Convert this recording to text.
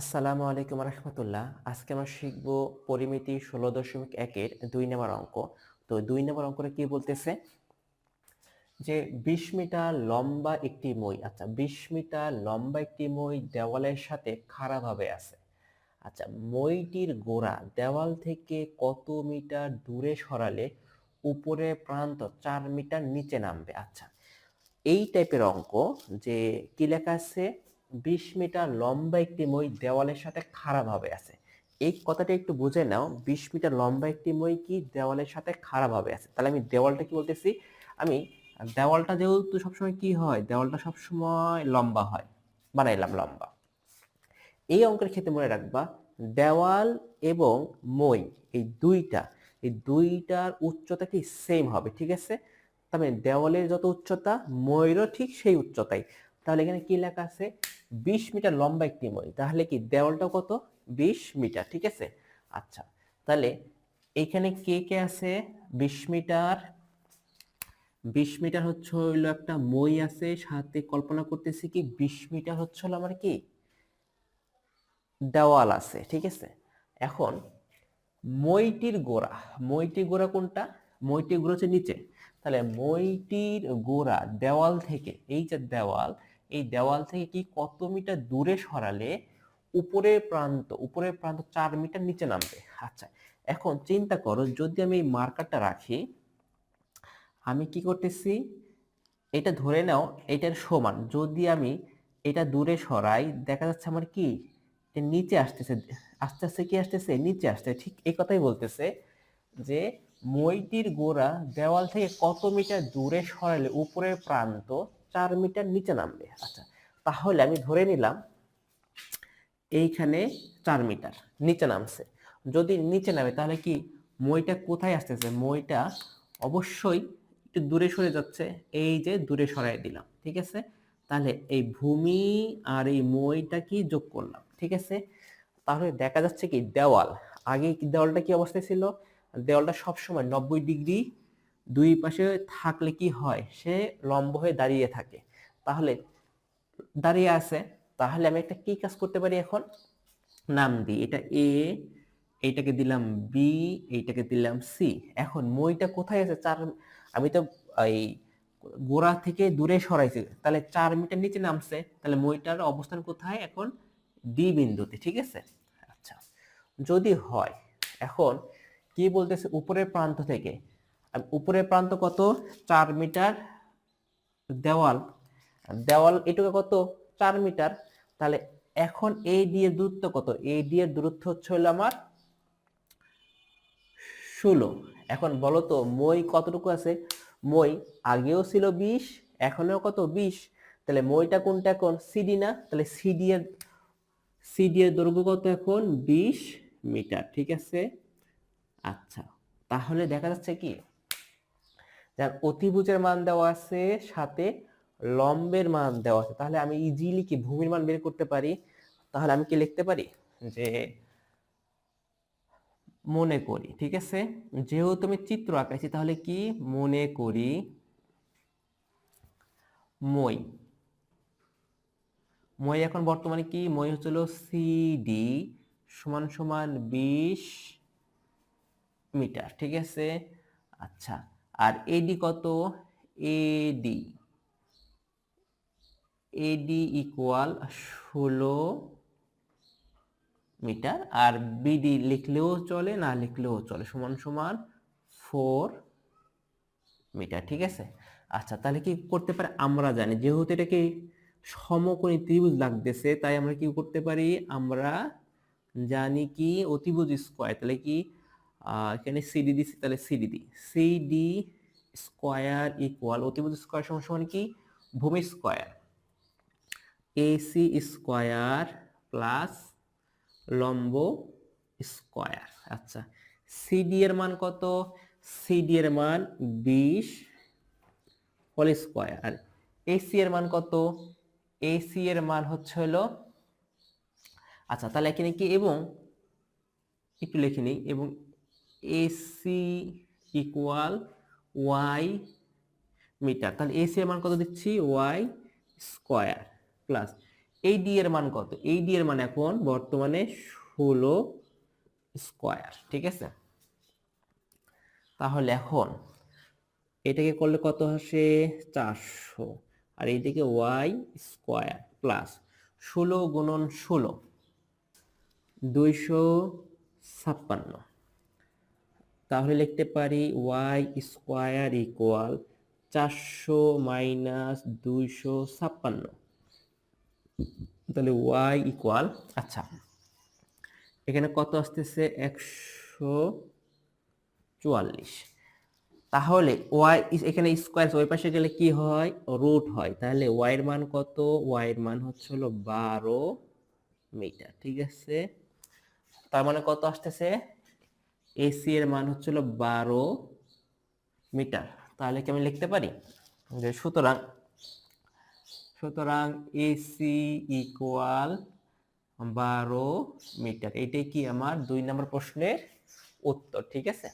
আসসালামু আলাইকুম রহমতুল্লাহ। আজকে আমরা শিখব পরিমিতি ষোলো দশমিক একের দুই নম্বর অঙ্ক। তো দুই নম্বর অঙ্কটা কি বলতেছে? যে বিশ মিটার লম্বা একটি মই আচ্ছা বিশ মিটার লম্বা একটি মই দেওয়ালের সাথে খাড়াভাবে আছে। আচ্ছা মইটির গোড়া দেওয়াল থেকে কত মিটার দূরে সরালে উপরে প্রান্ত চার মিটার নিচে নামবে? আচ্ছা এই টাইপের অঙ্ক যে কি লেখা আছে? বিশ মিটার লম্বা একটি মই দেওয়ালের সাথে খাড়াভাবে আছে। এই কথাটা একটু বুঝে নাও, বিশ মিটার লম্বা একটি মই কি দেওয়ালের সাথে খাড়াভাবে আছে? তাহলে আমি দেওয়ালটা কি বলতেছি? আমি দেওয়ালটা যেহেতু সবসময় কি হয়? দেওয়ালটা সবসময় লম্বা হয়। বানাইলাম লম্বা। এই অঙ্কের ক্ষেত্রে মনে রাখবা, দেওয়াল এবং মই, এই দুইটা, এই দুইটার উচ্চতা কি সেম হবে, ঠিক আছে? তবে দেওয়ালের যত উচ্চতা ময়েরও ঠিক সেই উচ্চতাই। তাহলে এখানে কি লেখা আছে? বিশ মিটার লম্বা একটি মই। তাহলে কি দেওয়ালটা কত? বিশ মিটার, ঠিক আছে? আচ্ছা তাহলে এখানে কে কে আছে? বিশ মিটার। বিশ মিটার হচ্ছে হইল একটা মই আছে, সাথে কল্পনা করতেছি কি বিশ মিটার হচ্ছে হলো আমার কি? দেওয়াল আছে, ঠিক আছে? এখন মইটির গোড়া মইটির গোড়া কোনটা? মইটির গোড়া হচ্ছে নিচে। তাহলে মইটির গোড়া দেওয়াল থেকে, এই যে দেওয়াল এই দেওয়াল থেকে কি কত মিটার দূরে সরালে উপরের প্রান্ত উপরের প্রান্ত চার মিটার নিচে নামবে? আচ্ছা এখন চিন্তা করো, যদি আমি এই মার্কারটা রাখি, আমি কি করতেছি? এটা ধরে নাও, এটার সমান। যদি আমি এটা দূরে সরাই, দেখা যাচ্ছে আমার কি? নিচে আসতেছে, আস্তে আস্তে কি আসতেছে? নিচে আসছে। ঠিক এই কথাই বলতেছে যে মইটির গোড়া দেওয়াল থেকে কত মিটার দূরে সরালে উপরের প্রান্ত চার মিটার নিচে নামবে। আচ্ছা। তাহলে আমি ধরে নিলাম এইখানে চার মিটার নিচে নামছে। যদি নিচে নামে তাহলে কি মইটা কোথায় আসতেছে? মইটা অবশ্যই একটু দূরে সরে যাচ্ছে। এই যে দূরে সরাই দিলাম ঠিক আছে? তাহলে এই ভূমি আর এই মইটা কি যোগ করলাম ঠিক আছে? তাহলে দেখা যাচ্ছে কি দেওয়াল। আগে দেওয়ালটা কি অবস্থায় ছিল? দেওয়ালটা সবসময় নব্বই ডিগ্রি দুই পাশে থাকলে কি হয়? সে লম্ব হয়ে দাঁড়িয়ে থাকে। তাহলে দাঁড়িয়ে আছে, তাহলে আমি একটা কি কাজ করতে পারি এখন? নাম দিই। এটা এ এইটাকে দিলাম বি এইটাকে দিলাম সি এখন মইটা কোথায় আছে? চার, আমি তো এই গোড়া থেকে দূরে সরাইছি। তাহলে চার মিটার নিচে নামছে। তাহলে মইটার অবস্থান কোথায়? এখন ডি বিন্দুতে, ঠিক আছে? আচ্ছা। যদি হয়, এখন কি বলতেছে? উপরের প্রান্ত থেকে। উপরের প্রান্ত কত? চার মিটার। দেওয়াল। দেওয়াল এটুকু কত? চার মিটার। তাহলে এখন এই দিয়ে দূরত্ব কত? এই দিয়ে দূরত্ব হচ্ছে হলো আমার ষোলো। এখন বলো তো, মই কতটুকু আছে? মই আগেও ছিল বিশ এখনও কত? বিশ। তাহলে মইটা কোনটা এখন? সিডি না? তাহলে সিডি এর সিডি এর দৈর্ঘ্য কত এখন? বিশ মিটার। ঠিক আছে? আচ্ছা। তাহলে দেখা যাচ্ছে কি? যার অতিভুজের মান দেওয়া আছে সাথে লম্বের মান দেওয়া আছে। তাহলে আমি ইজিলি কি ভূমির মান বের করতে পারি? তাহলে আমি কি লিখতে পারি? যে মনে করি, ঠিক আছে? যেহেতু আমি চিত্র আঁকাইছি, তাহলে কি? মনে করি মই। মই এখন বর্তমানে কি? মই হচ্ছিল সিডি সমান সমান বিশ মিটার, ঠিক আছে? আচ্ছা আর এডি কত? A D A D equal ষোলো মিটার। আর বিডি লিখলেও চলে, না লিখলেও চলে, সমান সমান ফোর মিটার, ঠিক আছে? আচ্ছা তাহলে কি করতে পারে? আমরা জানি, যেহেতু এটাকে সমকোণী ত্রিভুজ লাগতেছে, তাই আমরা কি করতে পারি? আমরা জানি কি, অতিভুজ স্কোয়ার তাহলে কি এখানে সিডি দিছি তাহলে সিডি দিই সিডি স্কোয়ার ইকুয়াল অতিভুজ স্কোয়ার সমান সমান কি? ভূমি square A C square plus লম্ব স্কোয়ার আচ্ছা সিডি এর মান কত? সিডি এর মান বিশ হোল স্কোয়ার আর এসি এর মান কত? এসি এর মান হচ্ছে হলো আচ্ছা তাহলে এখানে কি? এবং, একটু লিখে নিই। এবং A C equal Y metre তাহলে এসি এর মান কত দিচ্ছি? ওয়াই স্কোয়ার প্লাস এই এর মান কত? এই এর মান এখন বর্তমানে ষোলো স্কোয়ার ঠিক আছে? তাহলে এখন এটাকে করলে কত আসে? চারশো। আর এইদিকে ওয়াই স্কোয়ার প্লাস ষোলো গুণন ষোলো, দুইশো ছাপ্পান্ন। তাহলে লিখতে পারি ওয়াই স্কোয়ার ইকুয়াল চারশো মাইনাস দুইশো ছাপ্পান্ন। তাহলে ওয়াই ইকুয়াল আচ্ছা এখানে কত আসতেছে? একশো চুয়াল্লিশ। তাহলে ওয়াই এখানে স্কোয়ার ওই পাশে গেলে কি হয়? রুট হয়। তাহলে ওয়াই এর মান কত? ওয়াই এর মান হচ্ছে হলো বারো মিটার, ঠিক আছে? তার মানে কত আসতেছে? এসি এর মান হচ্ছে হলো বারো মিটার। তাহলে কি আমি লিখতে পারি? যে সুতরাং সুতরাং এসি ইকুয়াল বারো মিটার। এটাই কি আমার দুই নম্বর প্রশ্নের উত্তর, ঠিক আছে?